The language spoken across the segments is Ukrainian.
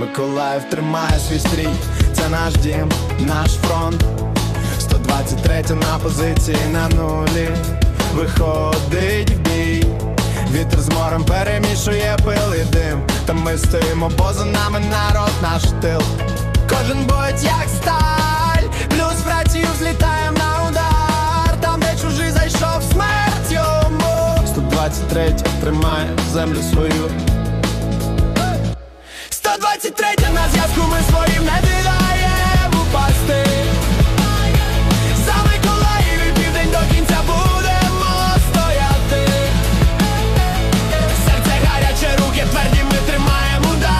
Миколаїв тримає свій стрій, це наш дім, наш фронт. 123 на позиції на нулі. Виходить в бій. Вітер з морем перемішує пил і дим. Та ми стоїмо, бо за нами народ наш тил. Кожен боєць як сталь, плюс працею злітаєм на удар. Там, де чужий зайшов, смерть йому. 123 тримає землю свою. 123 на зв'язку ми своїм не даємо упасти. За південь до кінця будемо стояти. Серце гаряче, руки тверді, ми тримаємо удар.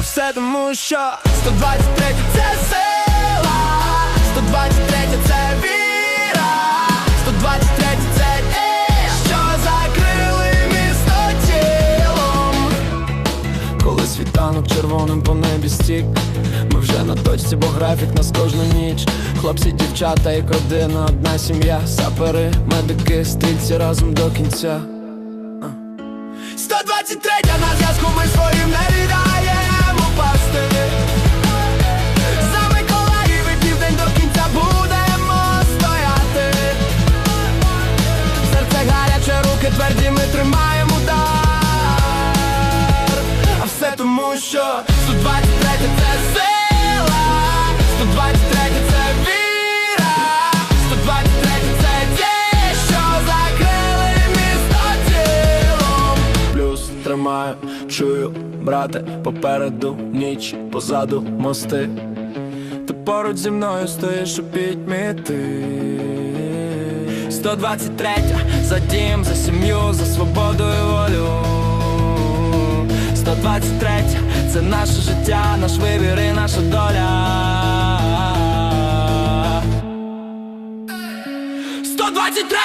Все тому, що 123 світанок червоним по небі стік. Ми вже на точці, бо графік нас кожну ніч. Хлопці, дівчата, як родина, одна сім'я. Сапери, медики, стрільці разом до кінця. 123 на зв'язку ми своїм не віддаємо пасти. За Миколаїв і південь до кінця будемо стояти. Серце гаряче, руки тверді, ми тримаємо тому, що 123 це сила 123 це віра 123 це ті, що закрили місто тілом Плюс тримаю, чую, брате, попереду ніч, позаду мости. Ти поруч зі мною стоїш у пітьмі ти 123 за дім, за сім'ю, за свободу і волю 123 це наше життя, наш вибір і наша доля. 123